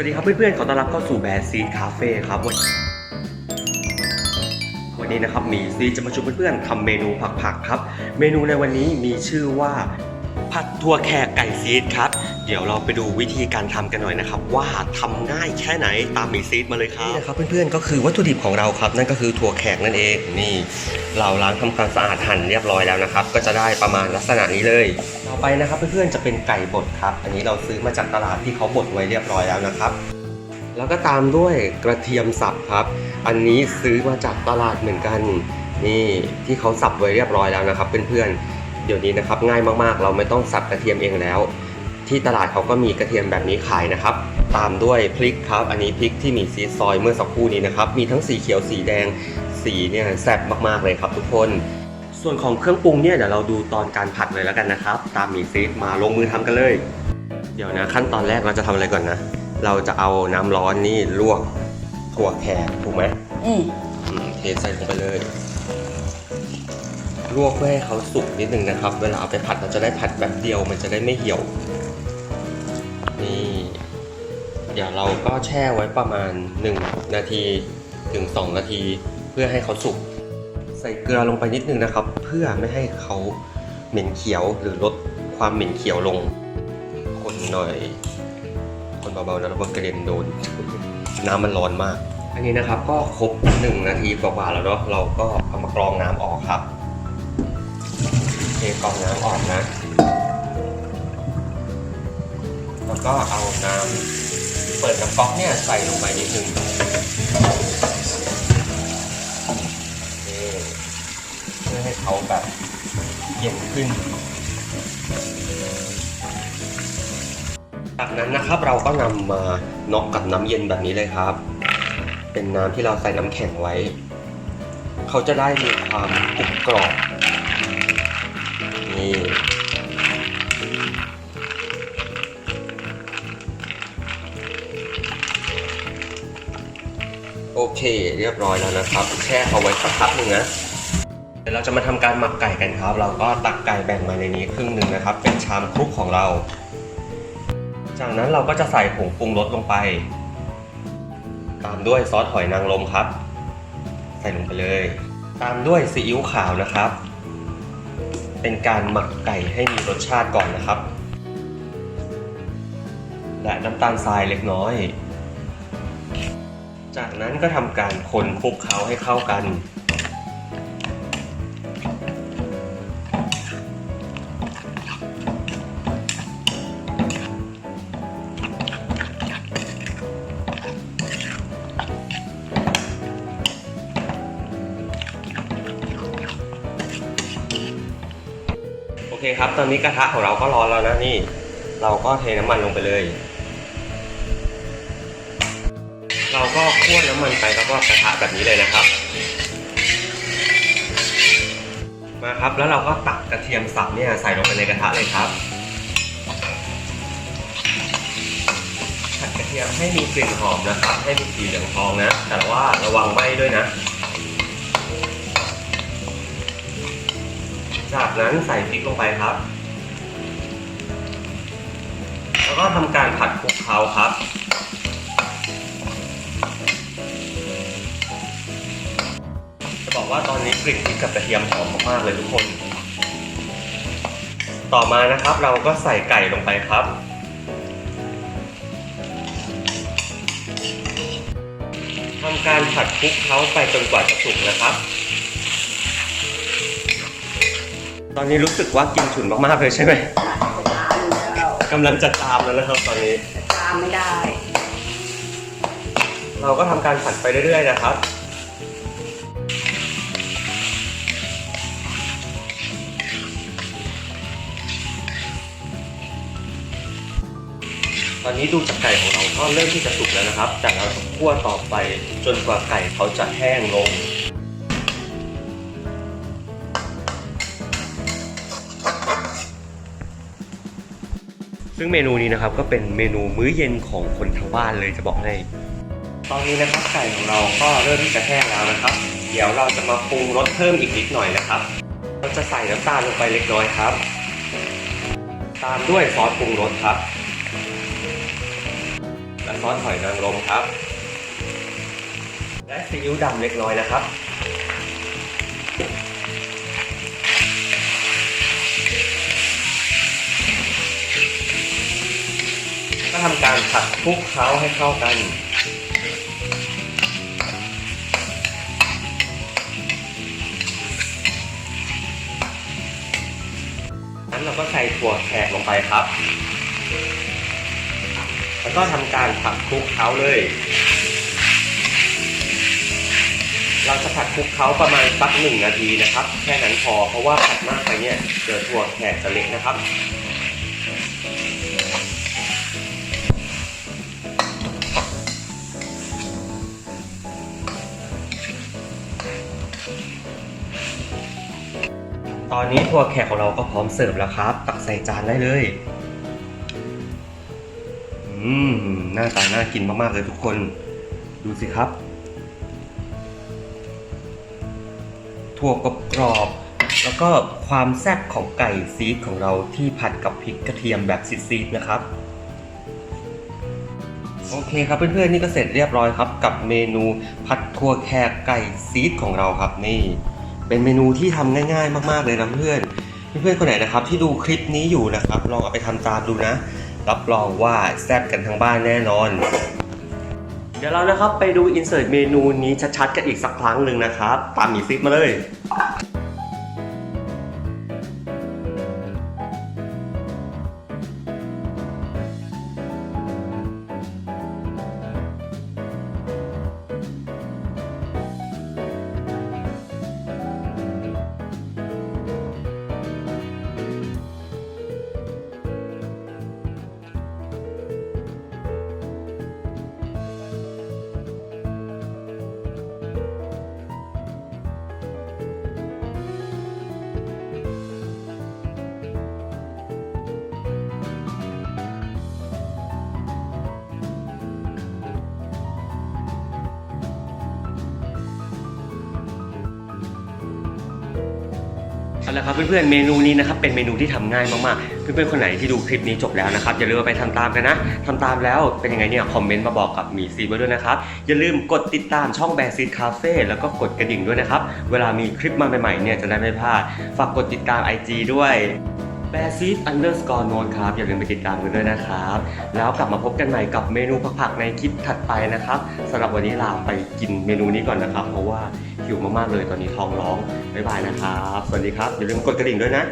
วัสดีครับเพื่อนๆ ขอต้อนรับเข้าสู่แบรนด์ซีดคาเฟ่ครับ วันนี้นะครับมีซีจะมาชวนเพื่อนๆทำเมนูผักๆครับ เมนูในวันนี้มีชื่อว่า ผัดถั่วแขกไก่ซีดครับ เดี๋ยวเราไปดูวิธีการทำกันหน่อยนะครับ ว่าทำง่ายแค่ไหนตามหมีซีดมาเลยครับนี่นะครับเพื่อนๆก็คือวัตถุดิบของเราครับ นั่นก็คือถั่วแขกนั่นเองนี่ เราล้างทำความสะอาดหั่นเรียบร้อยแล้วนะครับ ก็จะได้ประมาณลักษณะนี้เลยต่อไปนะครับเพื่อนๆจะเป็นไก่บดครับ อันนี้เราซื้อมาจากตลาดที่เขาบดไว้เรียบร้อยแล้วนะครับ แล้วก็ตามด้วยกระเทียมสับครับ อันนี้ซื้อมาจากตลาดเหมือนกันนี่ที่เขาสับไว้เรียบร้อยแล้วนะครับเพื่อนๆ เดี๋ยวนี้นะครับง่ายมากๆ เราไม่ต้องสับกระเทียมเองแล้ว ที่ตลาดเขาก็มีกระเทียมแบบนี้ขายนะครับ ตามด้วยพริกครับ อันนี้พริกที่มีซีดซอยเมื่อสักครู่นี้นะครับ มีทั้งสีเขียวสีแดงสีเนี่ยแซ่บมากๆเลยครับทุกคนส่วนของเครื่องปรุงเนี่ยเดี๋ยวเราดูตอนการผัดเลยแล้วกันนะครับ ตามหมีซีดมาลงมือทำกันเลย เดี๋ยวนะขั้นตอนแรกเราจะทำอะไรก่อนนะ เราจะเอาน้ำร้อนนี่ลวกถั่วแขกถูกไหมอืมอืมเทใส่ลงไปเลยล วกเพื่อให้เขาสุกนิดนึงนะครับ เวลาเอาไปผัดเราจะได้ผัดแบบเดียวมันจะได้ไม่เหี่ยว นี่ เดี๋ยวเราก็แช่ไว้ประมาณ 1 นาทีถึง 2 นาที เพื่อให้เขาสุก ใส่เกลือลงไปนิดนึงนะครับ เพื่อไม่ให้เขาเหม็นเขียวหรือลดความเหม็นเขียวลง คนหน่อย คนเบาๆนะแล้วก็กระเด็นโดน น้ำมันร้อนมาก อันนี้นะครับก็ครบ1นาทีกว่าๆแล้วเนาะเราก็เอามากรองน้ำออกครับ เทกรองน้ำออกนะ แล้วก็เอาน้ำเปิดน้ำก๊อกเนี่ยใส่ลงไปนิดนึงเพื่อให้เขาแบบเย็นขึ้น จากนั้นนะครับเราก็นำมาน็อกกับน้ำเย็นแบบนี้เลยครับ เป็นน้ำที่เราใส่น้ำแข็งไว้ เขาจะได้มีความกรุบกรอบ นี่โอเค เรียบร้อยแล้วนะครับ แช่เขาไว้สักพักหนึ่งนะเดี๋ยวเราจะมาทำการหมักไก่กันครับ เราก็ตักไก่แบ่งมาในนี้ครึ่งหนึ่งนะครับ เป็นชามคลุกของเรา จากนั้นเราก็จะใส่ผงปรุงรสลงไป ตามด้วยซอสหอยนางรมครับ ใส่ลงไปเลย ตามด้วยซีอิ๊วขาวนะครับ เป็นการหมักไก่ให้มีรสชาติก่อนนะครับ และน้ำตาลทรายเล็กน้อย จากนั้นก็ทำการคนคลุกเคล้าให้เข้ากัน ครับ ตอนนี้กระทะของเราก็ร้อนแล้วนะนี่ เราก็เทน้ำมันลงไปเลย เราก็คั่วน้ำมันไปแล้วก็กระทะแบบนี้เลยนะครับ มาครับแล้วเราก็ตักกระเทียมสับเนี่ยใส่ลงไปในกระทะเลยครับผัดกระเทียมให้มีกลิ่นหอมนะครับ ให้มีสีเหลืองทองนะ แต่ว่าระวังไหม้ด้วยนะ จากนั้นใส่พริกลงไปครับ แล้วก็ทำการผัดคลุกเคล้าครับ จะบอกว่าตอนนี้กลิ่นพริกกับกระเทียมหอมมากๆเลยทุกคน ต่อมานะครับเราก็ใส่ไก่ลงไปครับทำการผัดคลุกเคล้าไปจนกว่าจะสุกนะครับ ตอนนี้รู้สึกว่ากินฉุนมากๆเลยใช่ไหมตามแล้วกำลังจะตามแล้วนะครับตอนนี้ ตามไม่ได้ เราก็ทำการผัดไปเรื่อยๆนะครับตอนนี้ดูจากไก่ของเราก็เริ่มที่จะสุกแล้วนะครับ แต่เราจะคั่วต่อไปจนกว่าไก่เขาจะแห้งลง ซึ่งเมนูนี้นะครับก็เป็นเมนูมื้อเย็นของคนทางบ้านเลยจะบอกให้ ตอนนี้นะครับไก่ของเราก็เริ่มที่จะแห้งแล้วนะครับ เดี๋ยวเราจะมาปรุงรสเพิ่มอีกนิดหน่อยนะครับ เราจะใส่น้ำตาลลงไปเล็กน้อยครับ ตามด้วยซอสปรุงรสครับ แล้วซอสหอยนางรมครับ และซีอิ๊วดำเล็กน้อยนะครับ ทำการผัดคลุกเคล้าให้เข้ากัน นั้นเราก็ใส่ถั่วแขกลงไปครับ แล้วก็ทำการผัดคลุกเคล้าเลย เราจะผัดคลุกเคล้าประมาณสักหนึ่งนาทีนะครับ แค่นั้นพอ เพราะว่าผัดมากไปเนี่ยเดี๋ยวถั่วแขกจะเละนะครับ ตอนนี้ถั่วแขกของเราก็พร้อมเสิร์ฟแล้วครับ ตักใส่จานได้เลย อืมหน้าตาน่ากินมาก ๆ เลยทุกคน ดูสิครับ ถั่วกรอบแล้วก็ความแซ่บของไก่ซีดของเราที่ผัดกับพริกกระเทียมแบบซีดๆนะครับ เคครับเพื่อนๆนี่ก็เสร็จเรียบร้อยครับ กับเมนูผัดถั่วแขกไก่ซีดของเราครับนี่ เป็นเมนูที่ทำง่าย ๆ มากๆเลยนะเพื่อนเพื่อนๆคนไหนนะครับที่ดูคลิปนี้อยู่นะครับลองเอาไปทำตามดูนะ รับรองว่าแซ่บกันทั้งบ้านแน่นอน เดี๋ยวเรานะครับไปดูอินเสิร์ตเมนูนี้ชัดๆกันอีกสักครั้งหนึ่งนะครับ ตามหมีซิปมาเลย เอาละครับเพื่อนๆเมนูนี้นะครับเป็นเมนูที่ทำง่ายมากๆ เพื่อนๆคนไหนที่ดูคลิปนี้จบแล้วนะครับอย่าลืมไปทำตามกันนะทำตามแล้วเป็นยังไงเนี่ยคอมเมนต์มาบอกกับมีซีมาด้วยนะครับอย่าลืมกดติดตามช่องแบร์ซีดคาเฟ่แล้วก็กดกระดิ่งด้วยนะครับเวลามีคลิปมาใหม่ๆเนี่ยจะได้ไม่พลาดฝากกดติดตาม IG ด้วย แบร์ซีดอันเดอร์สกอร์โนนครับ อย่าลืมไปติดตามกันด้วยนะครับ แล้วกลับมาพบกันใหม่กับเมนูผักๆในคลิปถัดไปนะครับสำหรับวันนี้ลาไปกินเมนูนี้ก่อนนะครับ เพราะว่าหิวมากๆเลยตอนนี้ท้องร้องบ๊ายบายนะครับ สวัสดีครับ อย่าลืมกดกระดิ่งด้วยนะ